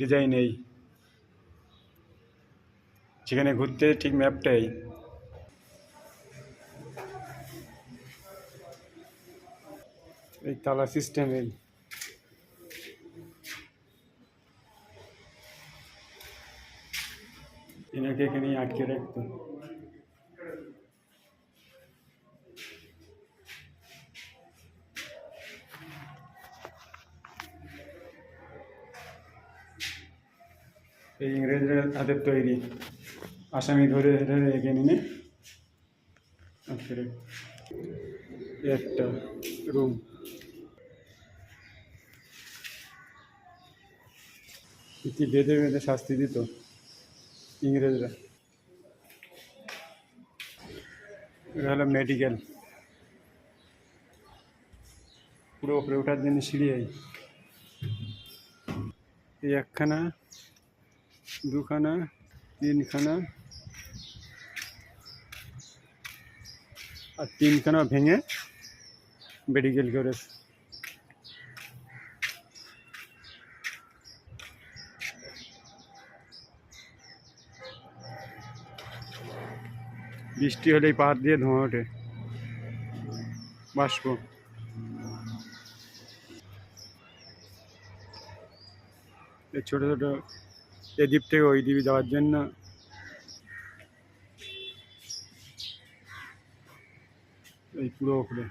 Design এই। যেখানে ঘুরতে ঠিক ম্যাপটাই। এই তালা সিস্টেম এই। এনাকে এখানেই আটকে রাখতো। এই ইংরেজরা হাতের তৈরি। আসামি ধরে ধরে এখানে নিয়ে একটা রুম কি বেঁধে বেঁধে শাস্তি দিত ইংরেজরা। এটা হলো মেডিকেল পুরো উপরে ওঠার জন্য সিঁড়ি এই একখানা দুখানা, তিনখানা, আর তিনখানা ভেঙে মেডিকেল করেছে বৃষ্টি হলেই পাহাড় দিয়ে ধোঁয়া ওঠে। বাষ্প। ছোট ছোট এ দ্বীপ থেকে ওই দ্বীপে যাওয়ার জন্য। এই পুরো উপরে